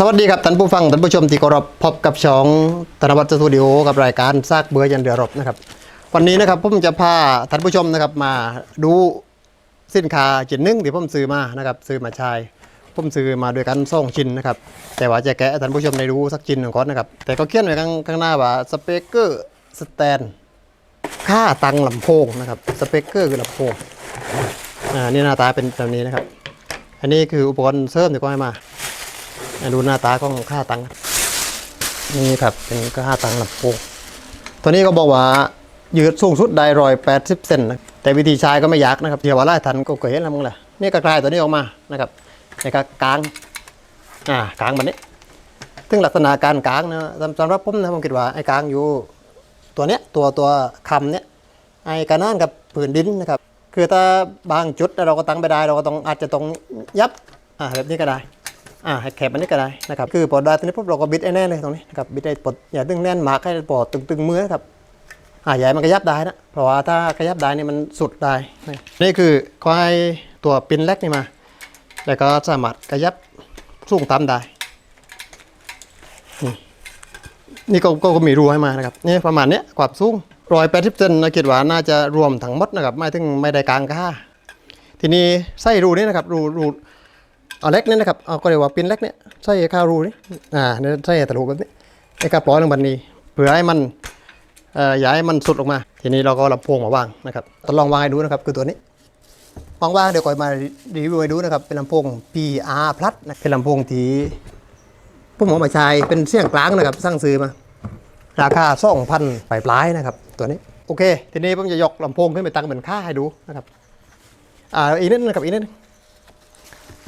สวัสดีครับท่านผู้ฟังท่านผู้ชมที่เคารพพบกับช่องธนวัฒน์สตูดิโอกับรายการซากเบื่อยันเดือรบนะครับ วันนี้นะครับผมจะพาท่านผู้ชมนะครับมาดูสินค้าชิ้นหนึ่งที่ผมซื้อมานะครับซื้อมาใช้ผมซื้อมาด้วยกันส่งชิ้นนะครับแต่ว่าจะแก้ท่านผู้ชมได้รู้สักชิ้นหนึ่งก่อนนะครับแต่ก็เขียนไว้ข้างข้างหน้าว่าสเปกเกอร์สแตนค่าตังลำโพงนะครับสเปกเกอร์คือลำโพงอ่านี่หน้าตาเป็นแบบนี้นะครับ อันนี้คืออุปกรณ์เสริมที่ก็ให้มา ดูหน้าตาของค่าตังค์นี่ครับเป็นค่าตังค์ลำโพงตัวนี้ก็บอกว่ายืดสูงสุดได้รอยแปดสิบเซนนะแต่วิธีใช้ก็ไม่ยากนะครับเดี๋ยวว่าไล่ทันก็เคยเห็นแล้วมั้งแหละนี่ก็คลายตัวนี้ออกมานะครับในการกลางอ่ากลางแบบนี้ซึ่งลักษณะการกลางนะสำสำหรับผมนะผมคิดว่าไอ้กลางอยู่ ตัวเนี้ยตัวตัวคำเนี้ยไอ้การนั่นกับผืนดินนะครับคือถ้าบางจุดเราก็ตั้งไปได้เราก็ต้องอาจจะต้องยับอ่าแบบนี้ก็ได้ อ่าให้แคบมันนี้ก็ได้นะครับคือปอดได้ตรงนี้ปุ๊บเราก็บิดแน่เลยตรงนี้นะครับบิดไอ้ปอดอย่าดึงแน่นมากให้ปอดตึงๆมือนะครับอ่าใหญ่มันขยับได้นะเพราะว่าถ้าขยับได้นี่มันสุดได้นี่คือควายตัวปินเล็กนี่มา แล้วก็สามารถขยับสูงต่ำได้นี่ก็ก็มีรูให้มานะครับนี่ประมาณนี้ความสูงร้อยแปดสิบเซนนะคิดว่าน่าจะรวมทั้งหมดนะครับ ไม่ถึงไม่ได้กลางค่าทีนี้ไส้รูนี่นะครับรูรู เอาเล็กนี่นะครับเอาก็เรียกว่าปินเล็กเนี่ยใส่ข้ารูนี่อ่าเนี่ยใส่ตะลุแบบนี้ไอ้กระป๋อลงบันนี้เพื่อให้มันเอ่อย่าให้มันสุดออกมา ทีนี้เราก็ลำโพงมาวางนะครับทดลองวางให้ดูนะครับคือตัวนี้วางๆเดี๋ยวก่อนมารีวิวให้ดูนะครับเป็นลำโพง PR Plus นะเป็นลำโพงที่ผมอมาใช้เป็นเสียงกลางนะครับสร้างซื้อมาราคาสองพันปลายๆนะครับ ตัวนี้โอเค ทีนี้ผมจะยกลำโพงขึ้นไปตั้งเป็นค่าให้ดูนะครับอ่าอีกนิดนึงนะครับอีกนิดนึง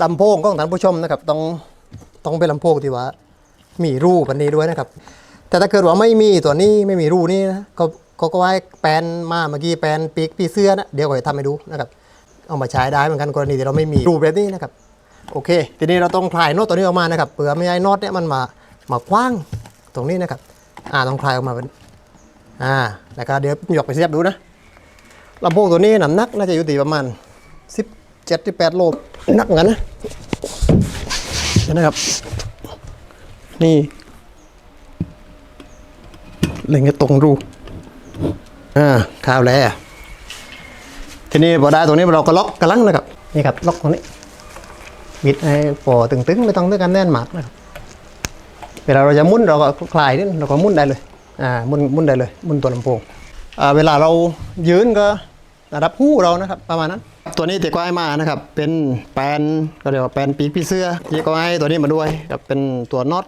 ลำโพงของท่านผู้ชมนะครับต้องต้องเป็นลำโพงที่ว่า มีรูปันนี้ด้วยนะครับ แต่ถ้าเกิดว่าไม่มีตัวนี้ไม่มีรูนี่นะก็ก็ก็ไว้แปนมาเมื่อกี้แปนปีกปีเสื้อนะเดี๋ยวก็จะทำให้ดูนะครับ เอามาใช้ได้เหมือนกันกรณีที่เราไม่มีรูแบบนี้นะครับ โอเค ทีนี้เราต้องคลายโน้ตตัวนี้ออกมานะครับเผื่อไม่ให้โน้ตเนี่ยมันมามาคว้างตรงนี้นะครับอ่าต้องคลายออกมาเป็นอ่าแล้วก็เดี๋ยวยกไปเสียบดูนะลำโพงตัวนี้น้ำหนักน่าจะอยู่ที่ประมาณ 17 18โลนักเหมือนกันนะเห็นนะครับ นี่เล็งให้ตรงรูอ่าข้าวแล้วทีนี้พอได้ตรงนี้เราก็ล็อกกระลังนะครับนี่ครับล็อกตรงนี้บิดให้ปอตึงๆไม่ต้องด้วยกันแน่นหมัดนะครับเวลาเราจะมุนเราก็คลายนิดเราก็มุนได้เลยอ่ามุนมุนได้เลย มุนตัวลำโพงอ่าเวลาเรายืนก็ ระดับหู้เรานะครับประมาณนั้น ตัวนี้ที่ก็ให้มานะครับ เป็นแปนก็เรียกว่าแปนปีกผีเสื้อที่ก็ให้ตัวนี้มาด้วยกับเป็นตัวน็อต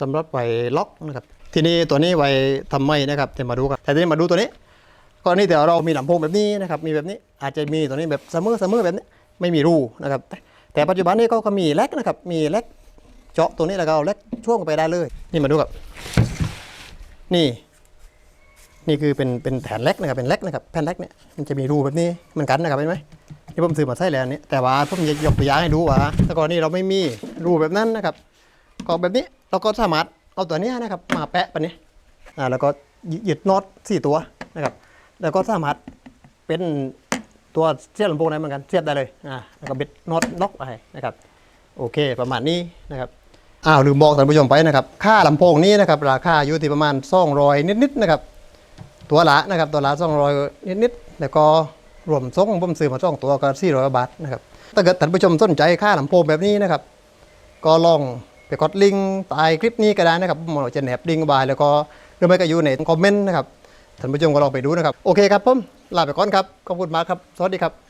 สำหรับไว้ล็อกนะครับทีนี้ตัวนี้ไว้ทำไมนะครับเดี๋ยวมาดูกันแต่ทีนี้มาดูตัวนี้กรณีแต่เรามีลำโพงแบบนี้นะครับมีแบบนี้อาจจะมีตัวนี้แบบเสมอเสมอแบบนี้ไม่มีรูนะครับแต่ปัจจุบันนี้ก็ก็มีแล็กนะครับมีแล็กเจาะตัวนี้แล้วก็เอาแล็กช่วงไปได้เลย นี่มาดูกับนี่ นี่คือเป็นเป็นแผ่นเล็กนะครับเป็นเล็กนะครับแผ่นเล็กเนี่ยมันจะมีรูแบบนี้เหมือนกันนะครับเห็นไหมที่ผมซื้อมาใส่แล้วอันนี้แต่ว่าผมจะยกตัวอย่างให้ดูว่าแต่ก่อนนี้เราไม่มีรูแบบนั้นนะครับก็แบบนี้เราก็สามารถเอาตัวนี้นะครับ มาแปะปนี้อ่าแล้วก็ยึดน็อตสี่ตัวนะครับ แล้วก็สามารถเป็นตัวเสียบลำโพงได้เหมือนกันเสียบได้เลยอ่าแล้วก็บิดน็อตล็อกไปนะครับ โอเคประมาณนี้นะครับอ้าวลืมบอกท่านผู้ชมไปนะครับ ค่าลำโพงนี้นะครับ ราคาอยู่ที่ประมาณ200นิดๆนะครับ ตัวละนะครับตัวละ200นิดๆแล้วก็รวมส่งผมซื้อมาสองตัวก็400บาทนะครับถ้าเกิดท่านผู้ชมสนใจค่าลำโพงแบบนี้นะครับก็ลองไปกดลิงก์ใต้คลิปนี้ก็ได้นะครับผมจะแนบลิงก์ไว้แล้วก็หรือไม่ก็อยู่ในคอมเมนต์นะครับท่านผู้ชมก็ลองไปดูนะครับโอเคครับผมลาไปก่อนครับขอบคุณมากครับสวัสดีครับ